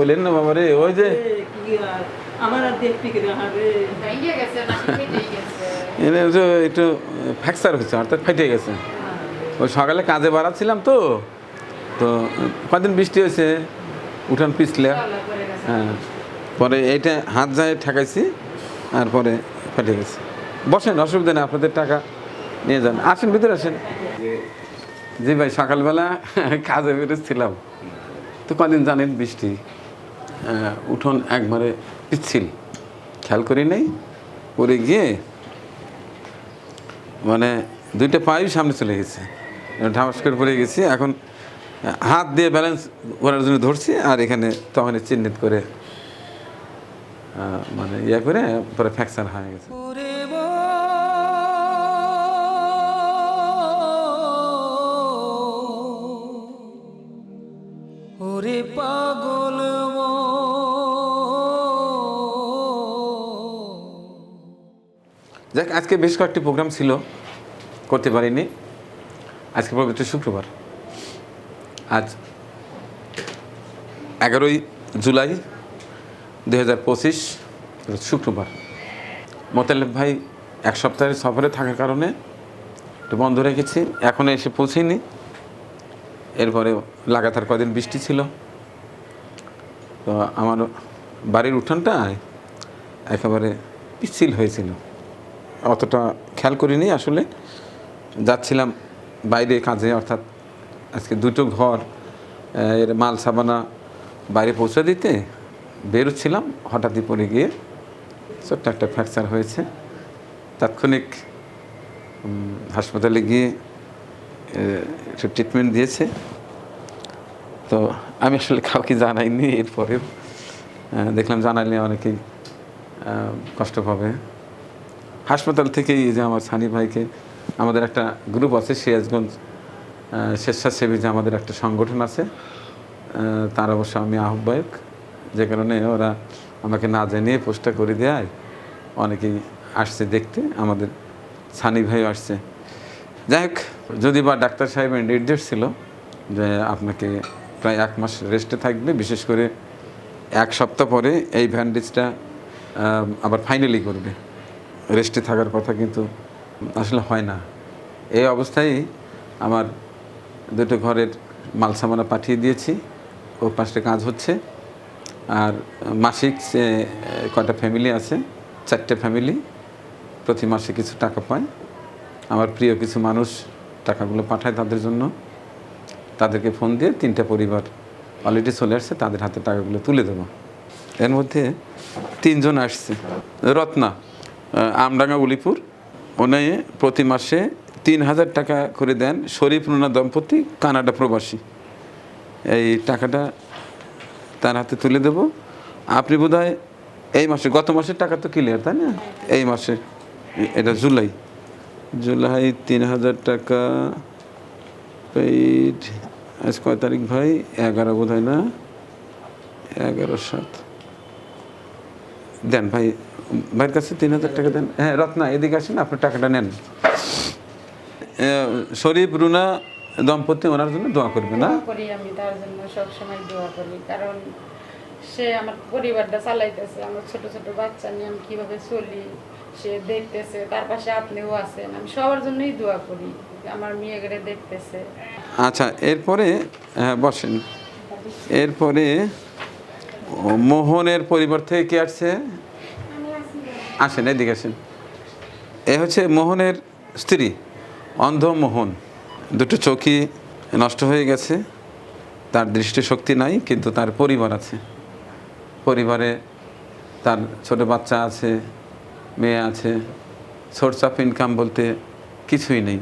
বলেন না বাবা রে ওই যে একটু ফ্র্যাকচার হয়েছে অর্থাৎ ফেটে গেছে। ওই সকালে কাজে বাড়াচ্ছিলাম তো তো কদিন বৃষ্টি হয়েছে উঠান পিছলে। হ্যাঁ পরে এইটা হাত যায় ঠেকাইছি আর পরে ফেটে গেছে। বসেন অসুবিধা নেই আপনাদের টাকা নিয়ে যান। আসেন ভিতরে আসেন। জি ভাই সকালবেলা কাজে বেরোচ্ছিলাম। তো কদিন জানেন বৃষ্টি? উঠোন একবারে পিচ্ছিল। খেয়াল করি নেই? পরে গিয়ে মানে দুইটা পাই সামনে চলে গেছে। ঢামাস করে পড়ে গেছি। এখন হাত দিয়ে ব্যালেন্স করার জন্য ধরছি আর এখানে তখন চিহ্নিত করে মানে ইয়ে করে পরে ফ্র্যাকচার হয়ে গেছে। যাক, আজকে বেশ কয়েকটি প্রোগ্রাম ছিল, করতে পারিনি। আজকে পবিত্র শুক্রবার। আজ এগারোই জুলাই দুই হাজার পঁচিশ শুক্রবার। মোতালেব ভাই এক সপ্তাহের সফরে থাকার কারণে একটু বন্ধ রেখেছি এখনও এসে পৌঁছেনি এরপরে লাগাতার কদিন বৃষ্টি ছিল। তো আমার বাড়ির উঠানটা একেবারে পিচ্ছিল হয়েছিল। অতটা খেয়াল করিনি আসলে। যাচ্ছিলাম বাইরে কাজে, অর্থাৎ আজকে দুটো ঘর এর মাল সাবানা বাইরে পৌঁছে দিতে বেরোচ্ছিলাম, হঠাৎই পড়ে গিয়ে ছোট্ট একটা ফ্র্যাকচার হয়েছে। তাৎক্ষণিক হাসপাতালে গিয়ে একটু ট্রিটমেন্ট দিয়েছে। তো আমি আসলে কাউকে জানাইনি এরপরেও। দেখলাম জানাইলে অনেকেই কষ্ট পাবে। হাসপাতাল থেকেই যে আমার সানি ভাইকে আমাদের একটা গ্রুপ আছে, সিরাজগঞ্জ স্বেচ্ছাসেবী যে আমাদের একটা সংগঠন আছে তার অবশ্য আমি আহ্বায়ক। যে কারণে ওরা আমাকে না জানিয়ে পোস্টটা করে দেয়। অনেকেই আসছে দেখতে, আমাদের সানি ভাইও আসছে। যাই হোক, যদি বা ডাক্তার সাহেবের নির্দেশ ছিল যে আপনাকে প্রায় এক মাস রেস্টে থাকবে, বিশেষ করে এক সপ্তাহ পরে এই ভ্যান্ডেজটা আবার ফাইনালি করবে। রেস্টে থাকার কথা কিন্তু আসলে হয় না। এই অবস্থায় আমার দুটো ঘরের মাল সামানা পাঠিয়ে দিয়েছি ও পাশে কাজ হচ্ছে। আর মাসিক আহ, কটা ফ্যামিলি আছে চারটে ফ্যামিলি প্রতি মাসে কিছু টাকা পায়। আমার প্রিয় কিছু মানুষ টাকাগুলো পাঠায় তাদের জন্য। তাদেরকে ফোন দিয়ে তিনটা পরিবার অলরেডি চলে আসছে তাদের হাতে টাকাগুলো তুলে দেবো। এর মধ্যে তিনজন আসছে। রত্না। আমডাঙ্গা উলিপুর। উনি প্রতি মাসে তিন হাজার টাকা করে দেন শরীফ রুনা দম্পতি, কানাডা প্রবাসী। এই টাকাটা তার হাতে তুলে দেব। আপনি বোধহয় এই মাসে, গত মাসের টাকা তো ক্লিয়ার তাই না? এই মাসে, এটা জুলাই। জুলাই তিন হাজার টাকা পেইড আজ কয় তারিখ ভাই? এগারো বোধ হয় না? এগারো সাত। দেন ভাই ভাইয়ের কাছে তিন হাজার টাকা দেন। হ্যাঁ রত্না এদিকে আসেন আপনার টাকাটা নেন। শরীফ রুনা দম্পতি ওনার জন্য দোয়া করবে না? করি আমি তার জন্য সবসময় দোয়া করি কারণ সে আমার পরিবারটা চালাইতেছে আমার ছোট ছোট বাচ্চা নিয়ে আমি কীভাবে চলি সে দেখতেছে তার পাশে আপনিও আছেন আমি সবার জন্যই দোয়া করি আমার মেয়েকে দেখতেছে। আচ্ছা এরপরে হ্যাঁ বসেন। এরপরে মোহনের পরিবার থেকে কে আসছে? আসেন, এদিকে আসেন। এ হচ্ছে মোহনের স্ত্রী, অন্ধ মোহন। দুটো চোখই নষ্ট হয়ে গেছে। তার দৃষ্টিশক্তি নাই, কিন্তু তার পরিবার আছে। পরিবারে তার ছোট বাচ্চা আছে, মেয়ে আছে। সোর্স অফ ইনকাম বলতে কিছুই নেই।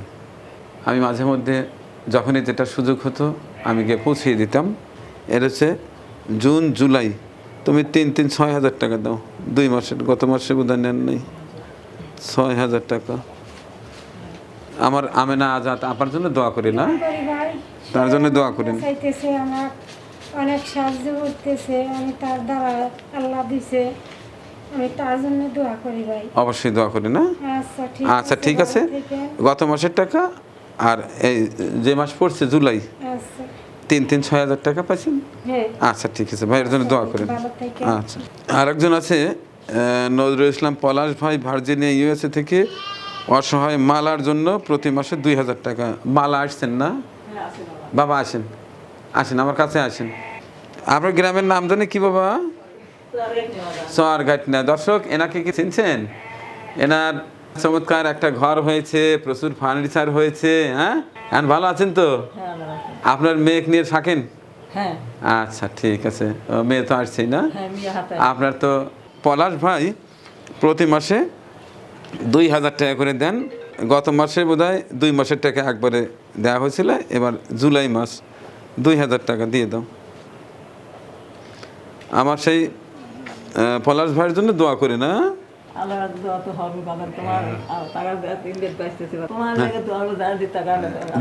আমি মাঝে মধ্যে যখনই যেটা সুযোগ হতো, আমি গিয়ে পৌঁছিয়ে দিতাম। এর হচ্ছে জুন জুলাই তুমি তিন তিন ছয় হাজার টাকা দাও। দুই মাসের গত মাসে বোধহয় নেন নেই। ছয় হাজার টাকা। আমার আমেনা আজাদ আপার জন্য দোয়া করি না? তার জন্য দোয়া করেন। অনেক সাহায্য করতেছে আমি তার দ্বারা আল্লাহ দিছে। আমি তার জন্য দোয়া করি ভাই। অবশ্যই দোয়া করি না? আচ্ছা ঠিক আচ্ছা আছে। গত মাসের টাকা আর এই যে মাস পড়ছে জুলাই আচ্ছা। তিন তিন ছয় হাজার টাকা পাইছেন হ্যাঁ। আচ্ছা ঠিক আছে। ভাইয়ের জন্য দোয়া করেন। আচ্ছা। আরেকজন আছে নজরুল ইসলাম পলাশ ভাই ভার্জিনিয়া ইউএসএ থেকে অসহায় মালার জন্য প্রতি মাসে দুই হাজার টাকা। মালা আসছেন না? হ্যাঁ বাবা। আসেন। আসেন আমার কাছে আসেন। আপনার গ্রামের নাম জানে কি বাবা? সোয়ার ঘাটনা দর্শক এনাকে কি চিনছেন? এনার চমৎকার একটা ঘর হয়েছে প্রচুর ফার্নিচার হয়েছে হ্যাঁ? এখন ভালো আছেন তো? হ্যাঁ আপনার মেয়ে নিয়ে থাকেন? হ্যাঁ। আচ্ছা ঠিক আছে। মেয়ে তো আসছেই না? হ্যাঁ আপনার তো পলাশ ভাই প্রতি মাসে দুই হাজার টাকা করে দেন। গত মাসে বোধহয় দুই মাসের টাকা একবারে দেওয়া হয়েছিল। এবার জুলাই মাস দুই হাজার টাকা দিয়ে দাও। আমার সেই পলাশ ভাইয়ের জন্য দোয়া করি না আল্লাহ দোয়া তো হবে বাবা তোমার টাকা দেওয়া পাইতেছে তোমার লাগে তো আলো দাঁড় দিয়ে টাকা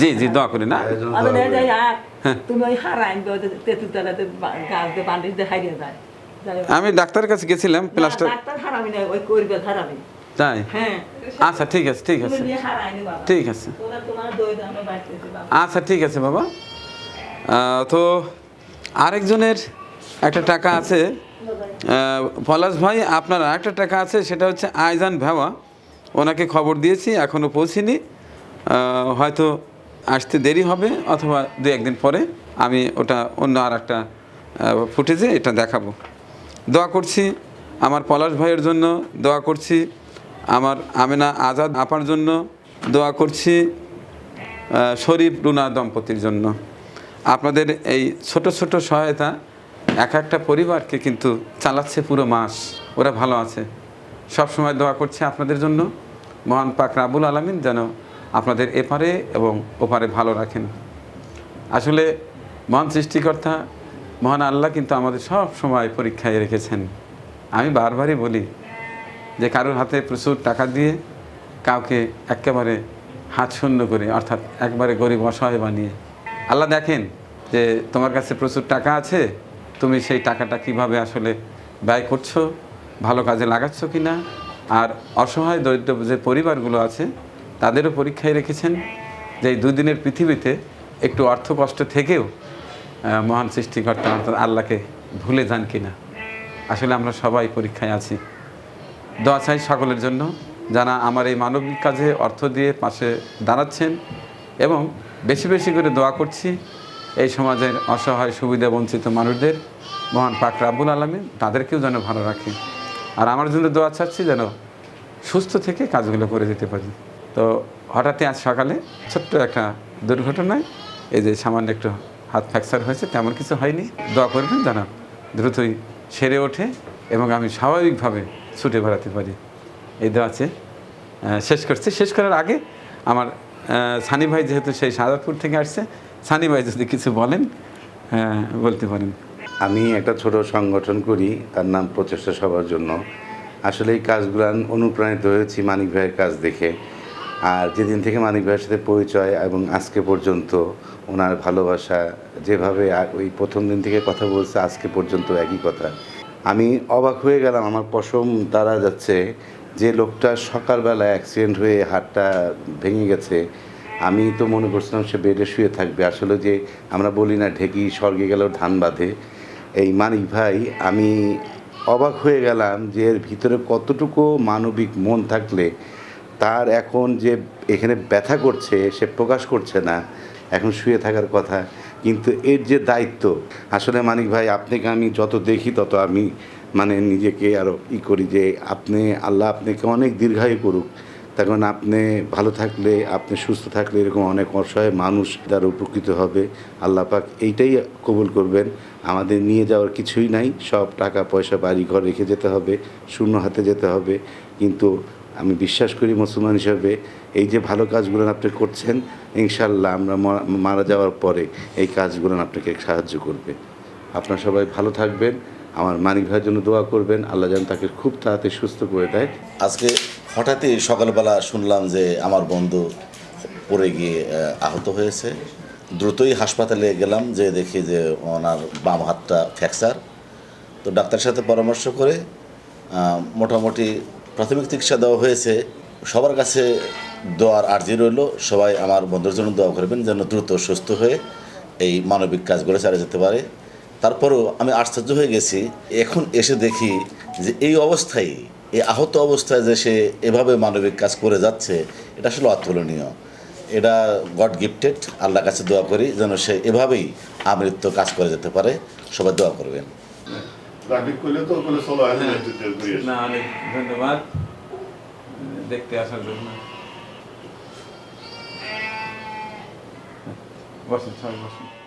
জি জি দোয়া করি না। আর তুমি ওই হারা আনবে তলাতে গাছ দিয়ে বান্ডিল দিয়ে হারিয়ে যায়। আমি ডাক্তারের কাছে গেছিলাম প্লাস্টার। ডাক্তার হারাবি না ওই করবে হারাবি। তাই? হ্যাঁ। আচ্ছা ঠিক আছে ঠিক আছে। ঠিক আছে। আচ্ছা ঠিক আছে বাবা। আহ, তো আরেকজনের একটা টাকা আছে। পলাশ ভাই, আপনার আরেকটা টাকা আছে, সেটা হচ্ছে আয়জান ভেওয়া। ওনাকে খবর দিয়েছি এখনও পৌঁছিনি। হয়তো আসতে দেরি হবে, অথবা দু একদিন পরে আমি ওটা অন্য আর একটা ফুটেজে এটা দেখাবো। দোয়া করছি আমার পলাশ ভাইয়ের জন্য, দোয়া করছি আমার আমেনা আজাদ আপার জন্য, দোয়া করছি শরীফ রুনা দম্পতির জন্য। আপনাদের এই ছোট ছোট সহায়তা এক একটা পরিবারকে কিন্তু চালাচ্ছে পুরো মাস। ওরা ভালো আছে। সব সময় দোয়া করছে আপনাদের জন্য। মহান পাক রাবুল আলমিন যেন আপনাদের এপারে এবং ওপারে ভালো রাখেন। আসলে মহান সৃষ্টিকর্তা, মহান আল্লাহ কিন্তু আমাদের সব সময় পরীক্ষায় রেখেছেন। আমি বারবারই বলি যে কারোর হাতে প্রচুর টাকা দিয়ে কাউকে একেবারে হাত শূন্য করে, অর্থাৎ একবারে গরিব অসহায় বানিয়ে। আল্লাহ দেখেন যে তোমার কাছে প্রচুর টাকা আছে তুমি সেই টাকাটা কীভাবে আসলে ব্যয় করছ? ভালো কাজে লাগাচ্ছ কি না আর অসহায় দরিদ্র যে পরিবারগুলো আছে, তাদেরও পরীক্ষায় রেখেছেন যে এই দুদিনের পৃথিবীতে একটু অর্থ কষ্ট থেকেও মহান সৃষ্টিকর্তা অর্থাৎ আল্লাহকে ভুলে যান কি না আসলে আমরা সবাই পরীক্ষায় আছি। দোয়া চাই সকলের জন্য যারা আমার এই মানবিক কাজে অর্থ দিয়ে পাশে দাঁড়াচ্ছেন এবং বেশি বেশি করে দোয়া করছি। এই সমাজের অসহায়, সুবিধা বঞ্চিত মানুষদের মহান পাক রাব্বুল আলমী তাদেরকেও যেন ভালো রাখে। আর আমার জন্য দোয়া চাচ্ছি যেন সুস্থ থেকে কাজগুলো করে যেতে পারি। তো হঠাৎই আজ সকালে ছোট্ট একটা দুর্ঘটনায় এই যে সামান্য একটু হাত ফ্র্যাকচার হয়েছে, তেমন কিছু হয়নি। দোয়া করবেন যেন দ্রুতই সেরে ওঠে এবং আমি স্বাভাবিকভাবে ছুটে বেড়াতে পারি। এই দেওয়া আছে। শেষ করছি। শেষ করার আগে আমার সানি ভাই যেহেতু সেই সাজাদপুর থেকে আসছে সানি ভাই যদি কিছু বলেন হ্যাঁ বলতে পারেন। আমি একটা ছোট সংগঠন করি, তার নাম প্রচেষ্টা সবার জন্য। আসলে এই কাজগুলো অনুপ্রাণিত হয়েছি মানিক ভাইয়ের কাজ দেখে। আর যেদিন থেকে মানিক ভাইয়ের সাথে পরিচয় এবং আজকে পর্যন্ত ওনার ভালোবাসা যেভাবে ওই প্রথম দিন থেকে কথা বলছে, আজকে পর্যন্ত একই কথা। আমি অবাক হয়ে গেলাম, আমার পশম দ্বারা যাচ্ছে, যে লোকটা সকালবেলা অ্যাক্সিডেন্ট হয়ে হাতটা ভেঙে গেছে আমি তো মনে করছিলাম সে বেডে শুয়ে থাকবে। আসলে যে আমরা বলি না, ঢেকি স্বর্গে গেলেও ধান বাঁধে। এই মানিক ভাই, আমি অবাক হয়ে গেলাম যে এর ভিতরে কতটুকু মানবিক মন থাকলে তার এখন যে এখানে ব্যথা করছে, সে প্রকাশ করছে না, এখন শুয়ে থাকার কথা। কিন্তু এর যে দায়িত্ব, আসলে মানিক ভাই, আপনাকে আমি যত দেখি তত আমি মানে নিজেকে আরও ই করি যে আপনি, আল্লাহ আপনাকে অনেক দীর্ঘায়ু করুক। তখন আপনি ভালো থাকলে, আপনি সুস্থ থাকলে এরকম অনেক অসহায় মানুষ তার উপকৃত হবে। আল্লাহ পাক এইটাই কবুল করবেন। আমাদের নিয়ে যাওয়ার কিছুই নাই। সব টাকা, পয়সা, বাড়ি, ঘর রেখে যেতে হবে, শূন্য হাতে যেতে হবে। কিন্তু আমি বিশ্বাস করি মুসলমান হিসাবে এই যে ভালো কাজগুলো আপনি করছেন ইনশাল্লাহ আমরা মারা যাওয়ার পরে এই কাজগুলো আপনাকে সাহায্য করবে। আপনারা সবাই ভালো থাকবেন। আমার মানিক ভাইয়ের জন্য দোয়া করবেন। আল্লাহ যেন তাকে খুব তাড়াতাড়ি সুস্থ করে দেয়। আজকে হঠাৎই সকালবেলা শুনলাম যে আমার বন্ধু পড়ে গিয়ে আহত হয়েছে। দ্রুতই হাসপাতালে গেলাম যে দেখি যে ওনার বাম হাতটা ফ্র্যাকচার। তো ডাক্তারের সাথে পরামর্শ করে মোটামুটি প্রাথমিক চিকিৎসা দেওয়া হয়েছে। সবার কাছে দোয়ার আর্জি রইল, সবাই আমার বন্ধুর জন্য দোয়া করবেন যেন দ্রুত সুস্থ হয়ে এই মানবিক কাজগুলো চালিয়ে যেতে পারে। তারপরেও আমি আশ্চর্য হয়ে গেছি, এখন এসে দেখি যে এই অবস্থায় এই আহত অবস্থায় যে সে এভাবে মানবিক কাজ করে যাচ্ছে এটা আসলে অতুলনীয়। এটা গড গিফটেড আল্লাহর কাছে দোয়া করি যেন সে এভাবেই আমৃত্য কাজ করে যেতে পারে। সবাই দোয়া করবেন। না অনেক ধন্যবাদ। দেখতে আসার জন্য। বসুন সবাই বসুন।